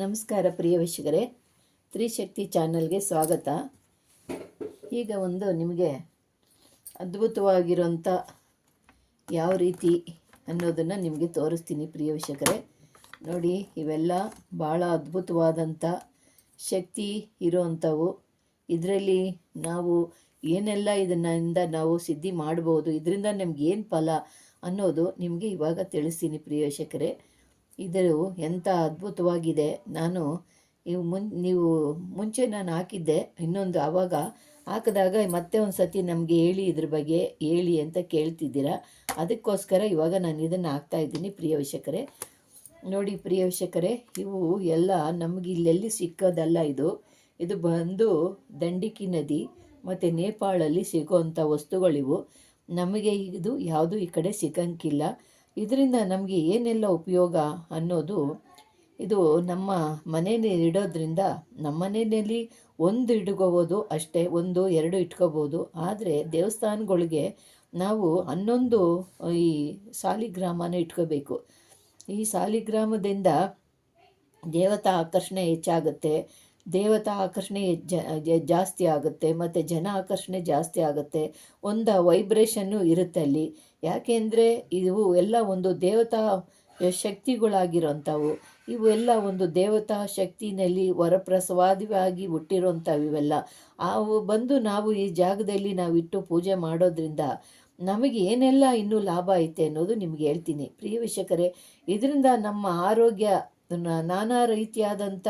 ನಮಸ್ಕಾರ ಪ್ರಿಯ ವೀಕ್ಷಕರೇ. ತ್ರಿಶಕ್ತಿ ಚಾನಲ್ಗೆ ಸ್ವಾಗತ. ಈಗ ಒಂದು ನಿಮಗೆ ಅದ್ಭುತವಾಗಿರುವಂಥ ಯಾವ ರೀತಿ ಅನ್ನೋದನ್ನು ನಿಮಗೆ ತೋರಿಸ್ತೀನಿ ಪ್ರಿಯ ವೀಕ್ಷಕರೇ. ನೋಡಿ, ಇವೆಲ್ಲ ಭಾಳ ಅದ್ಭುತವಾದಂಥ ಶಕ್ತಿ ಇರೋವಂಥವು ಇದರಲ್ಲಿ ನಾವು ಏನೆಲ್ಲ ಇದನ್ನಿಂದ ನಾವು ಸಿದ್ಧಿ ಮಾಡ್ಬೋದು, ಇದರಿಂದ ನಮ್ಗೆ ಏನು ಫಲ ಅನ್ನೋದು ನಿಮಗೆ ಇವಾಗ ತಿಳಿಸ್ತೀನಿ ಪ್ರಿಯ ವೀಕ್ಷಕರೇ. ಇದು ಎಂಥ ಅದ್ಭುತವಾಗಿದೆ. ನಾನು ಇವು ಮುನ್, ನೀವು ಮುಂಚೆ ನಾನು ಹಾಕಿದ್ದೆ, ಇನ್ನೊಂದು ಆವಾಗ ಹಾಕಿದಾಗ ಮತ್ತೆ ಒಂದು ಸತಿ ನಮಗೆ ಹೇಳಿ ಇದ್ರ ಬಗ್ಗೆ ಹೇಳಿ ಅಂತ ಕೇಳ್ತಿದ್ದೀರಾ. ಅದಕ್ಕೋಸ್ಕರ ಇವಾಗ ನಾನು ಇದನ್ನು ಹಾಕ್ತಾ ಇದ್ದೀನಿ ಪ್ರಿಯ ವೀಕ್ಷಕರೇ. ನೋಡಿ ಪ್ರಿಯ ವೀಕ್ಷಕರೇ, ಇವು ಎಲ್ಲ ನಮಗೆ ಇಲ್ಲೆಲ್ಲಿ ಸಿಕ್ಕೋದಲ್ಲ ಇದು. ಇದು ಬಂದು ದಂಡಿಕಿ ನದಿ ಮತ್ತು ನೇಪಾಳಲ್ಲಿ ಸಿಗೋವಂಥ ವಸ್ತುಗಳಿವು. ನಮಗೆ ಇದು ಯಾವುದೂ ಈ ಕಡೆ ಸಿಕ್ಕಂಗಿಲ್ಲ ಇದರಿಂದ ನಮಗೆ ಏನೆಲ್ಲ ಉಪಯೋಗ ಅನ್ನೋದು ಇದು ನಮ್ಮ ಮನೇಲಿ ಇಡೋದ್ರಿಂದ ನಮ್ಮ ಮನೆಯಲ್ಲಿ ಒಂದು ಇಟ್ಕೋಬೋದು, ಅಷ್ಟೇ ಒಂದು, ಎರಡು ಇಟ್ಕೋಬೋದು. ಆದರೆ ದೇವಸ್ಥಾನಗಳಿಗೆ ನಾವು ಹನ್ನೊಂದು ಈ ಸಾಲಿಗ್ರಾಮನ ಇಟ್ಕೋಬೇಕು. ಈ ಸಾಲಿಗ್ರಾಮದಿಂದ ದೇವತಾ ಆಕರ್ಷಣೆ ಹೆಚ್ಚಾಗುತ್ತೆ. ದೇವತಾ ಆಕರ್ಷಣೆ ಜಾಸ್ತಿ ಆಗುತ್ತೆ ಮತ್ತು ಜನ ಆಕರ್ಷಣೆ ಜಾಸ್ತಿ ಆಗುತ್ತೆ. ಒಂದು ವೈಬ್ರೇಷನ್ನು ಇರುತ್ತೆ ಅಲ್ಲಿ. ಯಾಕೆಂದರೆ ಇವು ಎಲ್ಲ ಒಂದು ದೇವತಾ ಶಕ್ತಿಗಳಾಗಿರೋಂಥವು. ಇವು ಎಲ್ಲ ಒಂದು ದೇವತಾ ಶಕ್ತಿನಲ್ಲಿ ವರಪ್ರಸವಾದವಾಗಿ ಹುಟ್ಟಿರೋಂಥವು ಇವೆಲ್ಲ. ಅವು ಬಂದು ನಾವು ಈ ಜಾಗದಲ್ಲಿ ನಾವು ಇಟ್ಟು ಪೂಜೆ ಮಾಡೋದ್ರಿಂದ ನಮಗೆ ಏನೆಲ್ಲ ಇನ್ನೂ ಲಾಭ ಐತೆ ಅನ್ನೋದು ನಿಮ್ಗೆ ಹೇಳ್ತೀನಿ. ಪ್ರಿಯ ವೀಕ್ಷಕರೇ, ಇದರಿಂದ ನಮ್ಮ ಆರೋಗ್ಯ ನಾನಾ ರೀತಿಯಾದಂಥ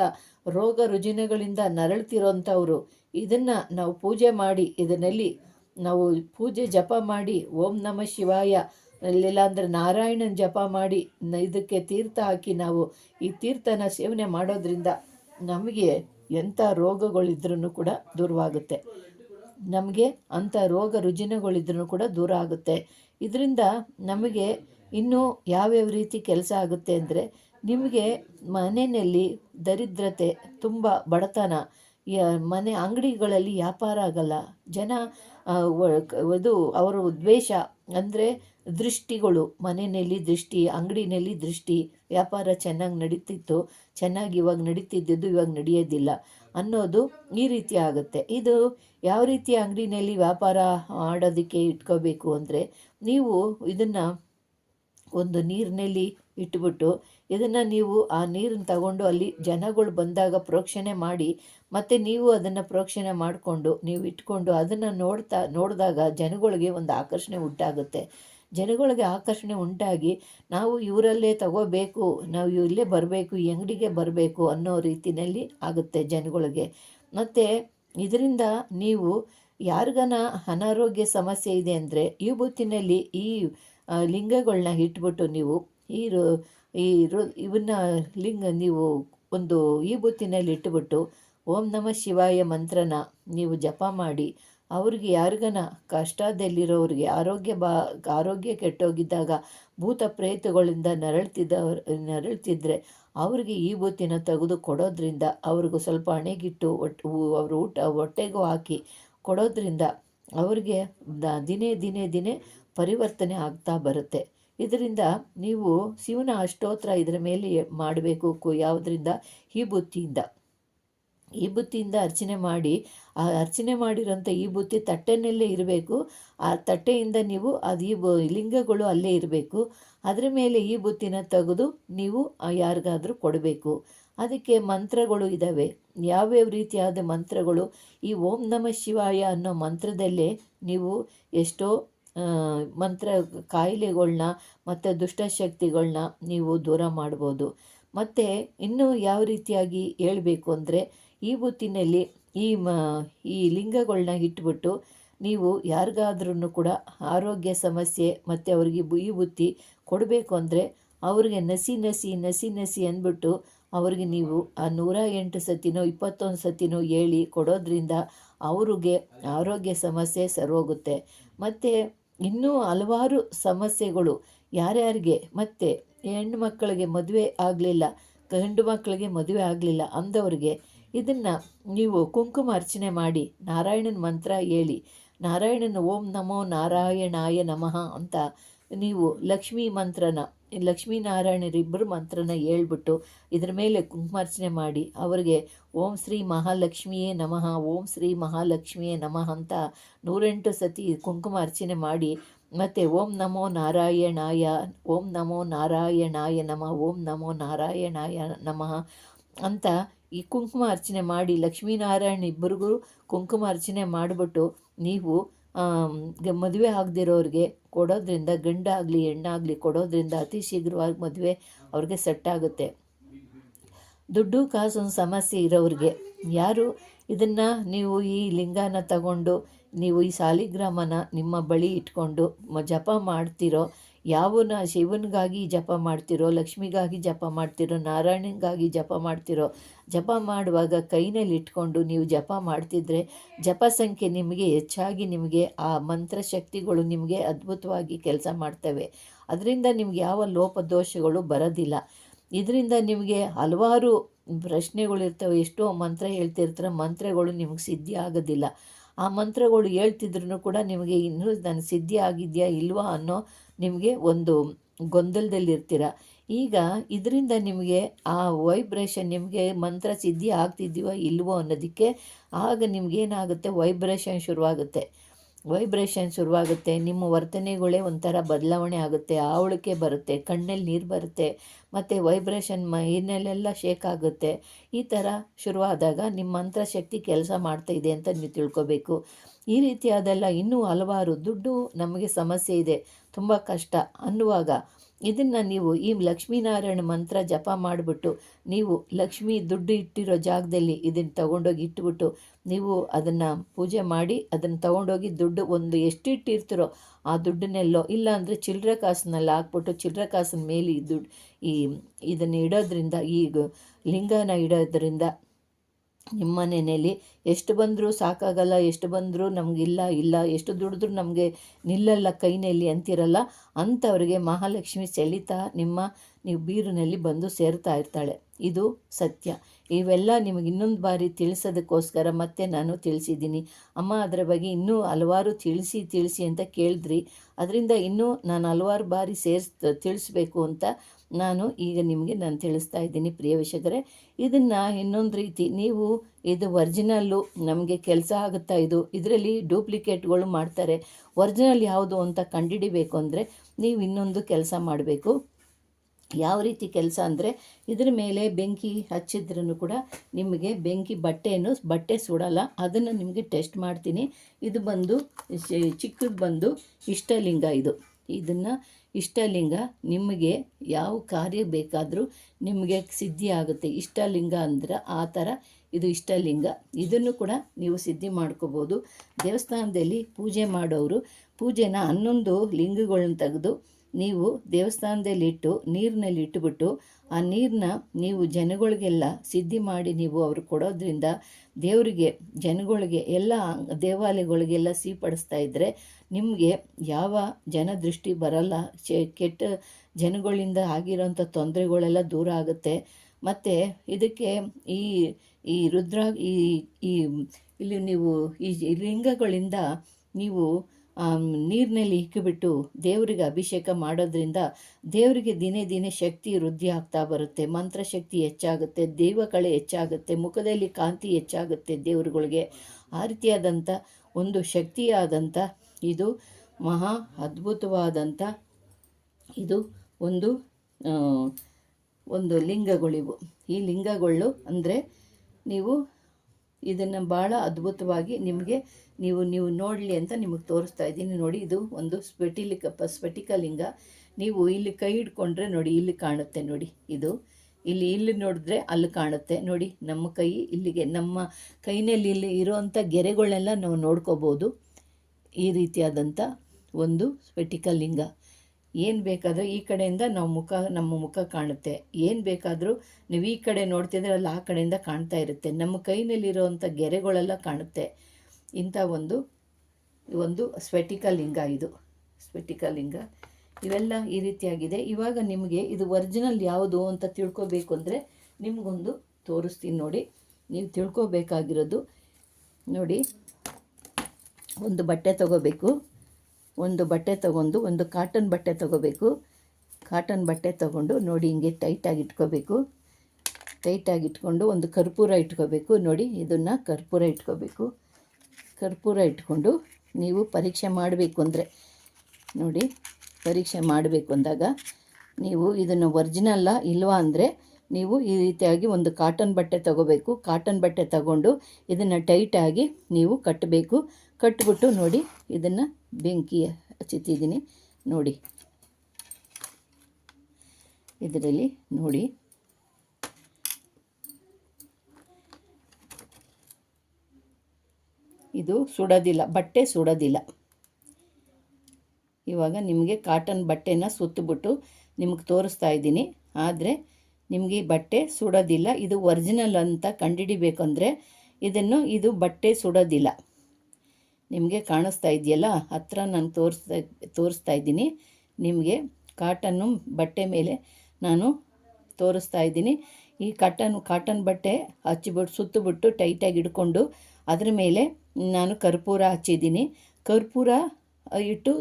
ರೋಗ ರುಜಿನಗಳಿಂದ ನರಳ್ತಿರೋಂಥವ್ರು. ಇದನ್ನು ನಾವು ಪೂಜೆ ಮಾಡಿ, ಇದನ್ನಲ್ಲಿ ನಾವು ಪೂಜೆ ಜಪ ಮಾಡಿ, ಓಂ ನಮ ಶಿವಾಯ ಇಲ್ಲ ಅಂದರೆ ನಾರಾಯಣನ ಜಪ ಮಾಡಿ ಇದಕ್ಕೆ ತೀರ್ಥ ಹಾಕಿ ನಾವು ಈ ತೀರ್ಥನ ಸೇವನೆ ಮಾಡೋದ್ರಿಂದ ನಮಗೆ ಎಂಥ ರೋಗಗಳಿದ್ರೂ ಕೂಡ ದೂರವಾಗುತ್ತೆ. ನಮಗೆ ಅಂಥ ರೋಗ ರುಜಿನಗಳಿದ್ರೂ ಕೂಡ ದೂರ ಆಗುತ್ತೆ. ಇದರಿಂದ ನಮಗೆ ಇನ್ನೂ ಯಾವ್ಯಾವ ರೀತಿ ಕೆಲಸ ಆಗುತ್ತೆ ಅಂದರೆ ನಿಮಗೆ ಮನೆಯಲ್ಲಿ ದರಿದ್ರತೆ ತುಂಬ ಬಡತನ. ಮನೆ ಅಂಗಡಿಗಳಲ್ಲಿ ವ್ಯಾಪಾರ ಆಗಲ್ಲ. ಜನ ಇದು ಅವರು ದ್ವೇಷ ಅಂದರೆ ದೃಷ್ಟಿಗಳು, ಮನೆಯಲ್ಲಿ ದೃಷ್ಟಿ, ಅಂಗಡಿನಲ್ಲಿ ದೃಷ್ಟಿ, ವ್ಯಾಪಾರ ಚೆನ್ನಾಗಿ ನಡೀತಿತ್ತು, ಚೆನ್ನಾಗಿ ಇವಾಗ ನಡೀತಿದ್ದದ್ದು ಇವಾಗ ನಡೆಯೋದಿಲ್ಲ ಅನ್ನೋದು ಈ ರೀತಿ ಆಗುತ್ತೆ. ಇದು ಯಾವ ರೀತಿ ಅಂಗಡಿನಲ್ಲಿ ವ್ಯಾಪಾರ ಮಾಡೋದಕ್ಕೆ ಇಟ್ಕೋಬೇಕು ಅಂದರೆ ನೀವು ಇದನ್ನು ಒಂದು ನೀರಿನಲ್ಲಿ ಇಟ್ಬಿಟ್ಟು ಇದನ್ನು ನೀವು ಆ ನೀರನ್ನು ತಗೊಂಡು ಅಲ್ಲಿ ಜನಗಳು ಬಂದಾಗ ಪ್ರೋಕ್ಷಣೆ ಮಾಡಿ, ಮತ್ತು ನೀವು ಅದನ್ನು ಪ್ರೋಕ್ಷಣೆ ಮಾಡಿಕೊಂಡು ನೀವು ಇಟ್ಕೊಂಡು ಅದನ್ನು ನೋಡ್ತಾ, ನೋಡಿದಾಗ ಜನಗಳಿಗೆ ಒಂದು ಆಕರ್ಷಣೆ ಉಂಟಾಗುತ್ತೆ. ಜನಗಳಿಗೆ ಆಕರ್ಷಣೆ ಉಂಟಾಗಿ ನಾವು ಇವರಲ್ಲೇ ತಗೋಬೇಕು, ನಾವು ಇಲ್ಲೇ ಬರಬೇಕು, ಈ ಅಂಗಡಿಗೆ ಬರಬೇಕು ಅನ್ನೋ ರೀತಿಯಲ್ಲಿ ಆಗುತ್ತೆ ಜನಗಳಿಗೆ. ಮತ್ತು ಇದರಿಂದ ನೀವು ಯಾರಿಗನ ಅನಾರೋಗ್ಯ ಸಮಸ್ಯೆ ಇದೆ ಅಂದರೆ, ಈ ಬುತ್ತಿನಲ್ಲಿ ಈ ಲಿಂಗಗಳನ್ನ ಇಟ್ಬಿಟ್ಟು ನೀವು ಈ ರು ಈ ರು, ಇವನ್ನ ಲಿಂಗ ನೀವು ಒಂದು ಈ ಬುತ್ತಿನಲ್ಲಿ ಇಟ್ಬಿಟ್ಟು ಓಂ ನಮ ಶಿವಾಯ ಮಂತ್ರನ ನೀವು ಜಪ ಮಾಡಿ, ಅವ್ರಿಗೆ ಯಾರಿಗನ ಕಷ್ಟದಲ್ಲಿರೋರಿಗೆ ಆರೋಗ್ಯ ಬಾ, ಆರೋಗ್ಯ ಕೆಟ್ಟೋಗಿದ್ದಾಗ ಭೂತ ಪ್ರೇತಗಳಿಂದ ನರಳ್ತಿದ್ದ, ನರಳ್ತಿದ್ರೆ ಅವ್ರಿಗೆ ಈ ಬೂತಿನ ತೆಗೆದು ಕೊಡೋದ್ರಿಂದ ಅವ್ರಿಗೂ ಸ್ವಲ್ಪ ಹಣೆಗಿಟ್ಟು ಒಟ್ಟು ಅವ್ರ ಊಟ, ಹೊಟ್ಟೆಗೂ ಹಾಕಿ ಕೊಡೋದ್ರಿಂದ ಅವ್ರಿಗೆ ದಿನೇ ದಿನೇ ದಿನೇ ಪರಿವರ್ತನೆ ಆಗ್ತಾ ಬರುತ್ತೆ. ಇದರಿಂದ ನೀವು ಶಿವನ ಅಷ್ಟೋತ್ರ ಇದರ ಮೇಲೆ ಮಾಡಬೇಕು ಯಾವುದರಿಂದ? ಈ ಬುತ್ತಿಯಿಂದ ಈ ಬುತ್ತಿಯಿಂದ ಅರ್ಚನೆ ಮಾಡಿ, ಆ ಅರ್ಚನೆ ಮಾಡಿರೋಂಥ ಈ ಬುತ್ತಿ ತಟ್ಟೆನಲ್ಲೇ ಇರಬೇಕು. ಆ ತಟ್ಟೆಯಿಂದ ನೀವು ಅದು ಈ ಬ, ಲಿಂಗಗಳು ಅಲ್ಲೇ ಇರಬೇಕು. ಅದರ ಮೇಲೆ ಈ ಬುತ್ತಿನ ತೆಗೆದು ನೀವು ಯಾರಿಗಾದರೂ ಕೊಡಬೇಕು. ಅದಕ್ಕೆ ಮಂತ್ರಗಳು ಇದ್ದಾವೆ ಯಾವ್ಯಾವ ರೀತಿಯಾದ ಮಂತ್ರಗಳು? ಈ ಓಂ ನಮ ಶಿವಾಯ ಅನ್ನೋ ಮಂತ್ರದಲ್ಲೇ ನೀವು ಎಷ್ಟೋ ಮಂತ್ರ ಕಾಯಿಲೆಗಳನ್ನ ಮತ್ತು ದುಷ್ಟಶಕ್ತಿಗಳನ್ನ ನೀವು ದೂರ ಮಾಡ್ಬೋದು. ಮತ್ತು ಇನ್ನೂ ಯಾವ ರೀತಿಯಾಗಿ ಹೇಳಬೇಕು ಅಂದರೆ ಈ ಬುತ್ತಿನಲ್ಲಿ ಈ ಮ, ಈ ಲಿಂಗಗಳನ್ನ ಇಟ್ಬಿಟ್ಟು ನೀವು ಯಾರಿಗಾದ್ರೂ ಕೂಡ ಆರೋಗ್ಯ ಸಮಸ್ಯೆ ಮತ್ತು ಅವರಿಗೆ ಈ ಬುತ್ತಿ ಕೊಡಬೇಕು ಅಂದರೆ ಅವ್ರಿಗೆ ನಸಿ ನಸಿ ನಸಿ ನಸಿ ಅಂದ್ಬಿಟ್ಟು ಅವ್ರಿಗೆ ನೀವು ಆ ನೂರ ಎಂಟು ಸತಿನೋ, ಇಪ್ಪತ್ತೊಂದು ಸತಿನೋ ಹೇಳಿ ಕೊಡೋದ್ರಿಂದ ಅವ್ರಿಗೆ ಆರೋಗ್ಯ ಸಮಸ್ಯೆ ಸರೋಗುತ್ತೆ ಮತ್ತು ಇನ್ನೂ ಹಲವಾರು ಸಮಸ್ಯೆಗಳು. ಯಾರ್ಯಾರಿಗೆ? ಮತ್ತು ಹೆಣ್ಣು ಮಕ್ಕಳಿಗೆ ಮದುವೆ ಆಗಲಿಲ್ಲ, ಗಂಡು ಮಕ್ಕಳಿಗೆ ಮದುವೆ ಆಗಲಿಲ್ಲ ಅಂದವರಿಗೆ ಇದನ್ನು ನೀವು ಕುಂಕುಮ ಅರ್ಚನೆ ಮಾಡಿ ನಾರಾಯಣನ ಮಂತ್ರ ಹೇಳಿ. ನಾರಾಯಣನ ಓಂ ನಮೋ ನಾರಾಯಣಾಯ ನಮಃ ಅಂತ ನೀವು ಲಕ್ಷ್ಮೀ ಮಂತ್ರನ, ಲಕ್ಷ್ಮೀನಾರಾಯಣರಿಬ್ಬರು ಮಂತ್ರನ ಹೇಳ್ಬಿಟ್ಟು ಇದ್ರ ಮೇಲೆ ಕುಂಕುಮಾರ್ಚನೆ ಮಾಡಿ, ಅವರಿಗೆ ಓಂ ಶ್ರೀ ಮಹಾಲಕ್ಷ್ಮಿಯೇ ನಮಃ, ಓಂ ಶ್ರೀ ಮಹಾಲಕ್ಷ್ಮಿಯೇ ನಮಃ ಅಂತ ನೂರೆಂಟು ಸತಿ ಕುಂಕುಮಾರ್ಚನೆ ಮಾಡಿ, ಮತ್ತು ಓಂ ನಮೋ ನಾರಾಯಣಾಯ, ಓಂ ನಮೋ ನಾರಾಯಣಾಯ ನಮಃ, ಓಂ ನಮೋ ನಾರಾಯಣಾಯ ನಮಃ ಅಂತ ಈ ಕುಂಕುಮ ಅರ್ಚನೆ ಮಾಡಿ ಲಕ್ಷ್ಮೀನಾರಾಯಣ ಇಬ್ಬರಿಗೂ ಕುಂಕುಮ ಅರ್ಚನೆ ಮಾಡಿಬಿಟ್ಟು ನೀವು ಮದುವೆ ಆಗದಿರೋರಿಗೆ ಕೊಡೋದ್ರಿಂದ ಗಂಡಾಗಲಿ ಹೆಣ್ಣಾಗಲಿ ಕೊಡೋದ್ರಿಂದ ಅತಿ ಶೀಘ್ರವಾಗಿ ಮದುವೆ ಅವ್ರಿಗೆ ಸೆಟ್ ಆಗುತ್ತೆ. ದುಡ್ಡು, ಕಾಸು ಸಮಸ್ಯೆ ಇರೋರಿಗೆ. ಯಾರು ಇದನ್ನು ನೀವು ಈ ಲಿಂಗನ ತಗೊಂಡು, ನೀವು ಈ ಸಾಲಿಗ್ರಾಮನ ನಿಮ್ಮ ಬಳಿ ಇಟ್ಕೊಂಡು ಜಪ ಮಾಡ್ತಿರೋ ಯಾವನ ಶಿವನಿಗಾಗಿ ಜಪ ಮಾಡ್ತಿರೋ, ಲಕ್ಷ್ಮಿಗಾಗಿ ಜಪ ಮಾಡ್ತಿರೋ, ನಾರಾಯಣನಿಗಾಗಿ ಜಪ ಮಾಡ್ತಿರೋ, ಜಪ ಮಾಡುವಾಗ ಕೈನಲ್ಲಿ ಇಟ್ಕೊಂಡು ನೀವು ಜಪ ಮಾಡ್ತಿದ್ರೆ ಜಪ ಸಂಖ್ಯೆ ನಿಮಗೆ ಹೆಚ್ಚಾಗಿ ನಿಮಗೆ ಆ ಮಂತ್ರ ಶಕ್ತಿಗಳು ನಿಮಗೆ ಅದ್ಭುತವಾಗಿ ಕೆಲಸ ಮಾಡ್ತವೆ. ಅದರಿಂದ ನಿಮ್ಗೆ ಯಾವ ಲೋಪದೋಷಗಳು ಬರೋದಿಲ್ಲ. ಇದರಿಂದ ನಿಮಗೆ ಹಲವಾರು ಪ್ರಶ್ನೆಗಳು ಇರ್ತವೆ ಎಷ್ಟೋ ಮಂತ್ರ ಹೇಳ್ತಿರ್ತಾರೆ, ಮಂತ್ರಗಳು ನಿಮಗೆ ಸಿದ್ಧಿ ಆಗೋದಿಲ್ಲ. ಆ ಮಂತ್ರಗಳು ಹೇಳ್ತಿದ್ರು ಕೂಡ ನಿಮಗೆ ಇನ್ನೂ ನಾನು ಸಿದ್ಧಿ ಆಗಿದೆಯಾ ಇಲ್ವಾ ಅನ್ನೋ ನಿಮಗೆ ಒಂದು ಗೊಂದಲದಲ್ಲಿರ್ತೀರ. ಈಗ ಇದರಿಂದ ನಿಮಗೆ ಆ ವೈಬ್ರೇಷನ್ ನಿಮಗೆ ಮಂತ್ರ ಸಿದ್ಧಿ ಆಗ್ತಿದ್ದೀವೋ ಇಲ್ವೋ ಅನ್ನೋದಕ್ಕೆ ಆಗ ನಿಮಗೇನಾಗುತ್ತೆ ವೈಬ್ರೇಷನ್ ಶುರುವಾಗುತ್ತೆ. ವೈಬ್ರೇಷನ್ ಶುರುವಾಗುತ್ತೆ. ನಿಮ್ಮ ವರ್ತನೆಗಳೇ ಒಂಥರ ಬದಲಾವಣೆ ಆಗುತ್ತೆ. ಆವಳಿಕೆ ಬರುತ್ತೆ. ಕಣ್ಣಲ್ಲಿ ನೀರು ಬರುತ್ತೆ. ಮತ್ತು ವೈಬ್ರೇಷನ್ ಮೈನಲ್ಲೆಲ್ಲ ಶೇಕ್ ಆಗುತ್ತೆ. ಈ ಥರ ಶುರುವಾದಾಗ ನಿಮ್ಮ ಮಂತ್ರಶಕ್ತಿ ಕೆಲಸ ಮಾಡ್ತಾ ಇದೆ ಅಂತ ನೀವು ತಿಳ್ಕೊಬೇಕು. ಈ ರೀತಿಯಾದೆಲ್ಲ ಇನ್ನೂ ಹಲವಾರು ದುಡ್ಡು ನಮಗೆ ಸಮಸ್ಯೆ ಇದೆ. ತುಂಬ ಕಷ್ಟ ಅನ್ನುವಾಗ ಇದನ್ನು ನೀವು ಈ ಲಕ್ಷ್ಮೀನಾರಾಯಣ ಮಂತ್ರ ಜಪ ಮಾಡಿಬಿಟ್ಟು ನೀವು ಲಕ್ಷ್ಮಿ ದುಡ್ಡು ಇಟ್ಟಿರೋ ಜಾಗದಲ್ಲಿ ಇದನ್ನು ತಗೊಂಡೋಗಿ ಇಟ್ಬಿಟ್ಟು ನೀವು ಅದನ್ನು ಪೂಜೆ ಮಾಡಿ ಅದನ್ನು ತೊಗೊಂಡೋಗಿ ದುಡ್ಡು ಒಂದು ಎಷ್ಟು ಇಟ್ಟಿರ್ತೀರೋ ಆ ದುಡ್ಡನ್ನೆಲ್ಲೋ ಇಲ್ಲ ಅಂದರೆ ಚಿಲ್ಲರೆ ಕಾಸನ್ನೆಲ್ಲ ಹಾಕ್ಬಿಟ್ಟು ಚಿಲ್ಲರೆ ಕಾಸಿನ ಮೇಲೆ ಈ ದುಡ್ಡು ಈ ಇದನ್ನು ಇಡೋದ್ರಿಂದ, ಈ ಲಿಂಗನ ಇಡೋದ್ರಿಂದ ನಿಮ್ಮ ಮನೆಯಲ್ಲಿ ಎಷ್ಟು ಬಂದರೂ ಸಾಕಾಗಲ್ಲ, ಎಷ್ಟು ಬಂದರೂ ನಮಗಿಲ್ಲ, ಇಲ್ಲ, ಎಷ್ಟು ದುಡಿದ್ರೂ ನಮಗೆ ನಿಲ್ಲಲ್ಲ ಕೈನಲ್ಲಿ ಅಂತಿರಲ್ಲ, ಅಂಥವ್ರಿಗೆ ಮಹಾಲಕ್ಷ್ಮಿ ಸೆಳಿತಾ ನಿಮ್ಮ ನೀವು ಬೀರಿನಲ್ಲಿ ಬಂದು ಸೇರ್ತಾ ಇರ್ತಾಳೆ. ಇದು ಸತ್ಯ. ಇವೆಲ್ಲ ನಿಮಗೆ ಇನ್ನೊಂದು ಬಾರಿ ತಿಳಿಸೋದಕ್ಕೋಸ್ಕರ ಮತ್ತೆ ನಾನು ತಿಳಿಸಿದ್ದೀನಿ. ಅಮ್ಮ, ಅದರ ಬಗ್ಗೆ ಇನ್ನೂ ಹಲವಾರು ತಿಳಿಸಿ ತಿಳಿಸಿ ಅಂತ ಕೇಳಿದ್ರಿ. ಅದರಿಂದ ಇನ್ನೂ ನಾನು ಹಲವಾರು ಬಾರಿ ಸೇರಿಸ್, ತಿಳಿಸ್ಬೇಕು ಅಂತ ನಾನು ಈಗ ನಿಮಗೆ ನಾನು ತಿಳಿಸ್ತಾ ಇದ್ದೀನಿ ಪ್ರಿಯ ವೀಕ್ಷಕರೇ. ಇದನ್ನು ಇನ್ನೊಂದು ರೀತಿ ನೀವು ಇದು ಒರ್ಜಿನಲ್ಲು ನಮಗೆ ಕೆಲಸ ಆಗುತ್ತಾ ಇದು? ಇದರಲ್ಲಿ ಡೂಪ್ಲಿಕೇಟ್ಗಳು ಮಾಡ್ತಾರೆ. ಒರ್ಜಿನಲ್ ಯಾವುದು ಅಂತ ಕಂಡುಹಿಡಿಬೇಕು ಅಂದರೆ ನೀವು ಇನ್ನೊಂದು ಕೆಲಸ ಮಾಡಬೇಕು. ಯಾವ ರೀತಿ ಕೆಲಸ ಅಂದರೆ ಇದ್ರ ಮೇಲೆ ಬೆಂಕಿ ಹಚ್ಚಿದ್ರೂ ಕೂಡ ನಿಮಗೆ ಬೆಂಕಿ ಬಟ್ಟೆಯನ್ನು ಬಟ್ಟೆ ಸುಡಲ್ಲ. ಅದನ್ನು ನಿಮಗೆ ಟೆಸ್ಟ್ ಮಾಡ್ತೀನಿ. ಇದು ಬಂದು ಚಿಕ್ಕದು ಬಂದು ಇಷ್ಟಲಿಂಗ ಇದು. ಇದನ್ನು ಇಷ್ಟಲಿಂಗ ನಿಮಗೆ ಯಾವ ಕಾರ್ಯ ಬೇಕಾದರೂ ನಿಮಗೆ ಸಿದ್ಧಿ ಆಗುತ್ತೆ. ಇಷ್ಟಲಿಂಗ ಅಂದ್ರೆ ಆ ಥರ ಇದು ಇಷ್ಟಲಿಂಗ. ಇದನ್ನು ಕೂಡ ನೀವು ಸಿದ್ಧಿ ಮಾಡ್ಕೋಬೋದು. ದೇವಸ್ಥಾನದಲ್ಲಿ ಪೂಜೆ ಮಾಡೋರು ಪೂಜೆನ ಹನ್ನೊಂದು ಲಿಂಗಗಳನ್ನ ತೆಗೆದು ನೀವು ದೇವಸ್ಥಾನದಲ್ಲಿಟ್ಟು ನೀರಿನಲ್ಲಿ ಇಟ್ಟುಬಿಟ್ಟು ಆ ನೀರನ್ನ ನೀವು ಜನಗಳಿಗೆಲ್ಲ ಸಿದ್ಧಿ ಮಾಡಿ ನೀವು ಅವ್ರು ಕೊಡೋದ್ರಿಂದ ದೇವರಿಗೆ, ಜನಗಳಿಗೆ, ಎಲ್ಲ ದೇವಾಲಯಗಳಿಗೆಲ್ಲ ಸಿಹಿಪಡಿಸ್ತಾ ಇದ್ದರೆ ನಿಮಗೆ ಯಾವ ಜನದೃಷ್ಟಿ ಬರಲ್ಲ. ಕೆಟ್ಟ ಜನಗಳಿಂದ ಆಗಿರೋಂಥ ತೊಂದರೆಗಳೆಲ್ಲ ದೂರ ಆಗುತ್ತೆ. ಮತ್ತು ಇದಕ್ಕೆ ಈ ಈ ರುದ್ರ ಈ ಈ, ಇಲ್ಲಿ ನೀವು ಈ ಲಿಂಗಗಳಿಂದ ನೀವು ನೀರಿನಲ್ಲಿ ಇಕ್ಕಿಬಿಟ್ಟು ದೇವರಿಗೆ ಅಭಿಷೇಕ ಮಾಡೋದ್ರಿಂದ ದೇವರಿಗೆ ದಿನೇ ದಿನೇ ಶಕ್ತಿ ವೃದ್ಧಿ ಆಗ್ತಾ ಬರುತ್ತೆ. ಮಂತ್ರಶಕ್ತಿ ಹೆಚ್ಚಾಗುತ್ತೆ ಕಳೆ ಹೆಚ್ಚಾಗುತ್ತೆ, ಮುಖದಲ್ಲಿ ಕಾಂತಿ ಹೆಚ್ಚಾಗುತ್ತೆ ದೇವರುಗಳಿಗೆ. ಆ ರೀತಿಯಾದಂಥ ಒಂದು ಶಕ್ತಿಯಾದಂಥ ಇದು ಮಹಾ ಅದ್ಭುತವಾದಂಥ ಇದು ಒಂದು ಒಂದು ಲಿಂಗಗಳಿವು. ಈ ಲಿಂಗಗಳು ಅಂದರೆ ನೀವು ಇದನ್ನು ಭಾಳ ಅದ್ಭುತವಾಗಿ ನಿಮಗೆ ನೀವು ನೀವು ನೋಡಲಿ ಅಂತ ನಿಮಗೆ ತೋರಿಸ್ತಾ ಇದ್ದೀನಿ. ನೋಡಿ, ಇದು ಒಂದು ಸ್ಫಟಿಲಿಕ, ಸ್ಫಟಿಕಲಿಂಗ. ನೀವು ಇಲ್ಲಿ ಕೈ ಹಿಡ್ಕೊಂಡ್ರೆ ನೋಡಿ, ಇಲ್ಲಿ ಕಾಣುತ್ತೆ ನೋಡಿ ಇದು. ಇಲ್ಲಿ ಇಲ್ಲಿ ನೋಡಿದ್ರೆ ಅಲ್ಲಿ ಕಾಣುತ್ತೆ. ನೋಡಿ, ನಮ್ಮ ಕೈ ಇಲ್ಲಿಗೆ, ನಮ್ಮ ಕೈನಲ್ಲಿ ಇಲ್ಲಿ ಇರೋವಂಥ ಗೆರೆಗಳನ್ನೆಲ್ಲ ನಾವು ನೋಡ್ಕೋಬೋದು. ಈ ರೀತಿಯಾದಂಥ ಒಂದು ಸ್ಫಟಿಕ ಲಿಂಗ ಏನು ಬೇಕಾದರೂ ಈ ಕಡೆಯಿಂದ ನಾವು ಮುಖ, ನಮ್ಮ ಮುಖ ಕಾಣುತ್ತೆ. ಏನು ಬೇಕಾದರೂ ನೀವು ಈ ಕಡೆ ನೋಡ್ತಿದ್ರೆ ಅಲ್ಲಿ ಆ ಕಡೆಯಿಂದ ಕಾಣ್ತಾ ಇರುತ್ತೆ. ನಮ್ಮ ಕೈನಲ್ಲಿರುವಂಥ ಗೆರೆಗಳೆಲ್ಲ ಕಾಣುತ್ತೆ. ಇಂಥ ಒಂದು ಒಂದು ಸ್ವೆಟಿಕ ಲಿಂಗ ಇದು. ಸ್ವೆಟಿಕ ಲಿಂಗ. ಇವೆಲ್ಲ ಈ ರೀತಿಯಾಗಿದೆ. ಇವಾಗ ನಿಮಗೆ ಇದು ಒರಿಜಿನಲ್ ಯಾವುದು ಅಂತ ತಿಳ್ಕೊಬೇಕು ಅಂದರೆ ನಿಮಗೊಂದು ತೋರಿಸ್ತೀನಿ ನೋಡಿ. ನೀವು ತಿಳ್ಕೊಬೇಕಾಗಿರೋದು ನೋಡಿ. ಒಂದು ಬಟ್ಟೆ ತಗೋಬೇಕು. ಒಂದು ಬಟ್ಟೆ ತಗೊಂಡು, ಒಂದು ಕಾಟನ್ ಬಟ್ಟೆ ತಗೋಬೇಕು. ಕಾಟನ್ ಬಟ್ಟೆ ತಗೊಂಡು ನೋಡಿ ಹಿಂಗೆ ಟೈಟಾಗಿ ಇಟ್ಕೋಬೇಕು. ಟೈಟಾಗಿ ಇಟ್ಕೊಂಡು ಒಂದು ಕರ್ಪೂರ ಇಟ್ಕೋಬೇಕು. ನೋಡಿ ಇದನ್ನು ಕರ್ಪೂರ ಇಟ್ಕೋಬೇಕು. ಕರ್ಪೂರ ಇಟ್ಕೊಂಡು ನೀವು ಪರೀಕ್ಷೆ ಮಾಡಬೇಕು ಅಂದರೆ, ನೋಡಿ ಪರೀಕ್ಷೆ ಮಾಡಬೇಕು ಅಂದಾಗ ನೀವು ಇದನ್ನು ಒರಿಜಿನಲ್ಲ ಇಲ್ವಾ ಅಂದರೆ ನೀವು ಈ ರೀತಿಯಾಗಿ ಒಂದು ಕಾಟನ್ ಬಟ್ಟೆ ತಗೋಬೇಕು. ಕಾಟನ್ ಬಟ್ಟೆ ತಗೊಂಡು ಇದನ್ನು ಟೈಟಾಗಿ ನೀವು ಕಟ್ಟಬೇಕು. ಕಟ್ಬಿಟ್ಟು ನೋಡಿ, ಇದನ್ನು ಬೆಂಕಿ ಹಚ್ಚುತ್ತಿದ್ದೀನಿ ನೋಡಿ. ಇದರಲ್ಲಿ ನೋಡಿ. ಇದು ಸುಡೋದಿಲ್ಲ, ಬಟ್ಟೆ ಸುಡೋದಿಲ್ಲ. ಇವಾಗ ನಿಮಗೆ ಕಾಟನ್ ಬಟ್ಟೆನ ಸುತ್ತಬಿಟ್ಟು ನಿಮಗೆ ತೋರಿಸ್ತಾ ಇದ್ದೀನಿ. ಆದರೆ ನಿಮಗೆ ಬಟ್ಟೆ ಸುಡೋದಿಲ್ಲ, ಇದು ಒರಿಜಿನಲ್ ಅಂತ ಕಂಡುಹಿಡಿಬೇಕಂದ್ರೆ ಇದನ್ನು ಇದು ಬಟ್ಟೆ ಸುಡೋದಿಲ್ಲ. ನಿಮಗೆ ಕಾಣಿಸ್ತಾ ಇದೆಯಲ್ಲ? ಹತ್ತಿರ ನಾನು ತೋರಿಸ್ತಾ ತೋರಿಸ್ತಾ ಇದ್ದೀನಿ. ನಿಮಗೆ ಕಾಟನ್ನು ಬಟ್ಟೆ ಮೇಲೆ ನಾನು ತೋರಿಸ್ತಾ ಇದ್ದೀನಿ. ಈ ಕಾಟನ್ ಕಾಟನ್ ಬಟ್ಟೆ ಹಚ್ಚಿಬಿಟ್ಟು ಸುತ್ತಬಿಟ್ಟು ಟೈಟಾಗಿ ಹಿಡ್ಕೊಂಡು ಅದರ ಮೇಲೆ ನಾನು ಕರ್ಪೂರ ಹಚ್ಚಿದ್ದೀನಿ. ಕರ್ಪೂರ ಇಟ್ಟು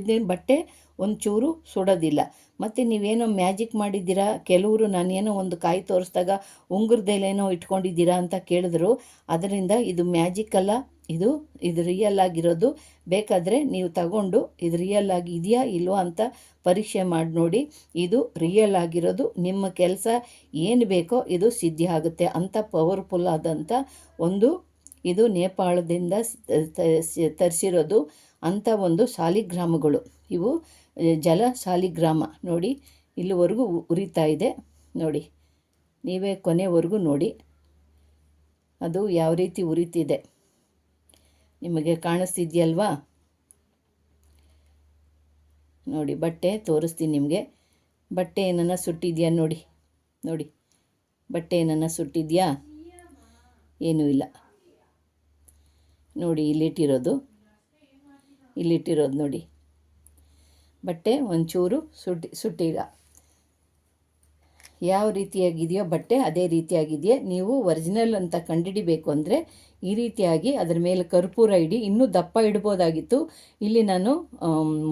ಇದೇನು ಬಟ್ಟೆ ಒಂಚೂರು ಸುಡೋದಿಲ್ಲ. ಮತ್ತು ನೀವೇನೋ ಮ್ಯಾಜಿಕ್ ಮಾಡಿದ್ದೀರಾ? ಕೆಲವರು ನಾನೇನೋ ಒಂದು ಕಾಯಿ ತೋರಿಸ್ದಾಗ ಉಂಗುರದಲ್ಲೇನೋ ಇಟ್ಕೊಂಡಿದ್ದೀರಾ ಅಂತ ಕೇಳಿದ್ರು. ಅದರಿಂದ ಇದು ಮ್ಯಾಜಿಕ್ ಅಲ್ಲ. ಇದು ಇದು ರಿಯಲ್ ಆಗಿರೋದು. ಬೇಕಾದರೆ ನೀವು ತಗೊಂಡು ಇದು ರಿಯಲ್ ಆಗಿ ಇದೆಯಾ ಇಲ್ವಾ ಅಂತ ಪರೀಕ್ಷೆ ಮಾಡಿ ನೋಡಿ. ಇದು ರಿಯಲ್ ಆಗಿರೋದು. ನಿಮ್ಮ ಕೆಲಸ ಏನು ಬೇಕೋ ಇದು ಸಿದ್ಧಿ ಆಗುತ್ತೆ ಅಂಥ ಪವರ್ಫುಲ್ ಆದಂಥ ಒಂದು ಇದು ನೇಪಾಳದಿಂದ ತರಿಸಿರೋದು ಅಂಥ ಒಂದು ಸಾಲಿಗ್ರಾಮಗಳು. ಇವು ಜಲ ಸಾಲಿಗ್ರಾಮ. ನೋಡಿ, ಇಲ್ಲಿವರೆಗೂ ಉರಿತಾ ಇದೆ. ನೋಡಿ, ನೀವೇ ಕೊನೆವರೆಗೂ ನೋಡಿ. ಅದು ಯಾವ ರೀತಿ ಉರಿತಿದೆ. ನಿಮಗೆ ಕಾಣಿಸ್ತಿದ್ಯಲ್ವಾ? ನೋಡಿ, ಬಟ್ಟೆ ತೋರಿಸ್ತೀನಿ ನಿಮಗೆ. ಬಟ್ಟೆ ಏನನ್ನ ಸುಟ್ಟಿದೆಯಾ ನೋಡಿ ನೋಡಿ. ಬಟ್ಟೆ ಏನನ್ನ ಸುಟ್ಟಿದೆಯಾ? ಏನೂ ಇಲ್ಲ. ನೋಡಿ, ಇಲ್ಲಿಟ್ಟಿರೋದು. ಇಲ್ಲಿಟ್ಟಿರೋದು ನೋಡಿ. ಬಟ್ಟೆ ಒಂಚೂರು ಸುಟ್ಟಿ, ಸುಟ್ಟಿಲ್ಲ. ಯಾವ ರೀತಿಯಾಗಿದೆಯೋ ಬಟ್ಟೆ ಅದೇ ರೀತಿಯಾಗಿದೆಯೇ. ನೀವು ಒರಿಜಿನಲ್ ಅಂತ ಕಂಡುಹಿಡಿಬೇಕು ಅಂದರೆ ಈ ರೀತಿಯಾಗಿ ಅದರ ಮೇಲೆ ಕರ್ಪೂರ ಇಡಿ. ಇನ್ನೂ ದಪ್ಪ ಇಡ್ಬೋದಾಗಿತ್ತು. ಇಲ್ಲಿ ನಾನು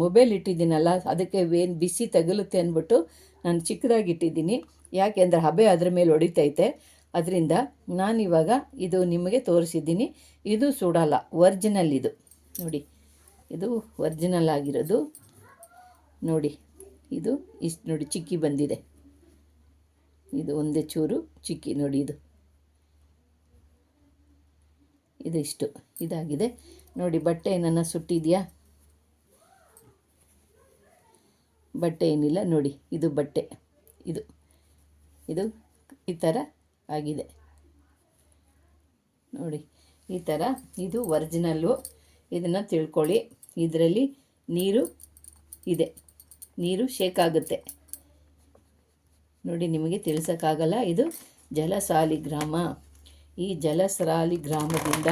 ಮೊಬೈಲ್ ಇಟ್ಟಿದ್ದೀನಲ್ಲ, ಅದಕ್ಕೆ ಏನು ಬಿಸಿ ತಗಲುತ್ತೆ ಅಂದ್ಬಿಟ್ಟು ನಾನು ಚಿಕ್ಕದಾಗಿ ಇಟ್ಟಿದ್ದೀನಿ ಯಾಕೆಂದರೆ ಹಬೆ ಅದರ ಮೇಲೆ ಹೊಡಿತೈತೆ. ಅದರಿಂದ ನಾನಿವಾಗ ಇದು ನಿಮಗೆ ತೋರಿಸಿದ್ದೀನಿ. ಇದು ಸುಡಲ್ಲ ಒರ್ಜಿನಲ್ ಇದು. ನೋಡಿ, ಇದು ಒರ್ಜಿನಲ್ ಆಗಿರೋದು. ನೋಡಿ, ಇದು ಇಷ್ಟು ನೋಡಿ ಚಿಕ್ಕಿ ಬಂದಿದೆ. ಇದು ಒಂದೇ ಚೂರು ಚಿಕ್ಕಿ ನೋಡಿ ಇದು. ಇದು ಇದಾಗಿದೆ. ನೋಡಿ, ಬಟ್ಟೆ ಏನನ್ನು ಸುಟ್ಟಿದೆಯಾ? ಬಟ್ಟೆ ಏನಿಲ್ಲ, ನೋಡಿ, ಇದು ಬಟ್ಟೆ. ಇದು ಇದು ಈ ಥರ ಆಗಿದೆ. ನೋಡಿ, ಈ ಥರ ಇದು ಒರಿಜಿನಲ್ಲು ಇದನ್ನು ತಿಳ್ಕೊಳ್ಳಿ. ಇದರಲ್ಲಿ ನೀರು ಇದೆ. ನೀರು ಶೇಕಾಗುತ್ತೆ ನೋಡಿ, ನಿಮಗೆ ತಿಳಿಸೋಕ್ಕಾಗಲ್ಲ, ಇದು ಜಲಸಾಲಿಗ್ರಾಮ. ಈ ಜಲಸಾಲಿಗ್ರಾಮದಿಂದ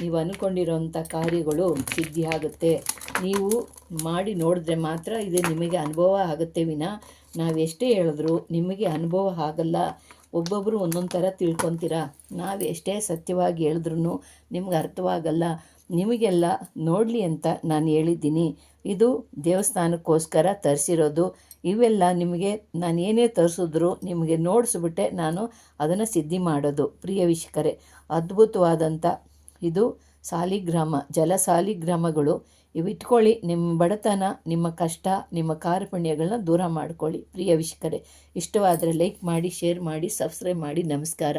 ನೀವು ಅಂದ್ಕೊಂಡಿರೋಂಥ ಕಾರ್ಯಗಳು ಸಿದ್ಧಿಯಾಗುತ್ತೆ. ನೀವು ಮಾಡಿ ನೋಡಿದ್ರೆ ಮಾತ್ರ ಇದು ನಿಮಗೆ ಅನುಭವ ಆಗುತ್ತೆ ವಿನ. ನಾವೆಷ್ಟೇ ಹೇಳಿದ್ರು ನಿಮಗೆ ಅನುಭವ ಆಗಲ್ಲ. ಒಬ್ಬೊಬ್ಬರು ಒಂದೊಂದು ಥರ ತಿಳ್ಕೊತೀರ. ನಾವು ಎಷ್ಟೇ ಸತ್ಯವಾಗಿ ಹೇಳಿದ್ರು ನಿಮ್ಗೆ ಅರ್ಥವಾಗಲ್ಲ. ನಿಮಗೆಲ್ಲ ನೋಡಲಿ ಅಂತ ನಾನು ಹೇಳಿದ್ದೀನಿ. ಇದು ದೇವಸ್ಥಾನಕ್ಕೋಸ್ಕರ ತರಿಸಿರೋದು. ಇವೆಲ್ಲ ನಿಮಗೆ ನಾನು ಏನೇ ತರಿಸಿದ್ರು ನಿಮಗೆ ನೋಡಿಸ್ಬಿಟ್ಟೆ ನಾನು ಅದನ್ನು ಸಿದ್ಧಿ ಮಾಡೋದು. ಪ್ರಿಯ ವೀಕ್ಷಕರೇ ಅದ್ಭುತವಾದಂಥ ಇದು ಸಾಲಿಗ್ರಾಮ, ಜಲ ಸಾಲಿಗ್ರಾಮಗಳು. ಇವಿಟ್ಕೊಳ್ಳಿ ನಿಮ್ಮ ಬಡತನ, ನಿಮ್ಮ ಕಷ್ಟ, ನಿಮ್ಮ ಕಾರ್ಪಣ್ಯಗಳನ್ನ ದೂರ ಮಾಡ್ಕೊಳ್ಳಿ. ಪ್ರಿಯ ವೀಕ್ಷಕರೇ, ಇಷ್ಟವಾದರೆ ಲೈಕ್ ಮಾಡಿ ಶೇರ್ ಮಾಡಿ ಸಬ್ಸ್ಕ್ರೈಬ್ ಮಾಡಿ. ನಮಸ್ಕಾರ.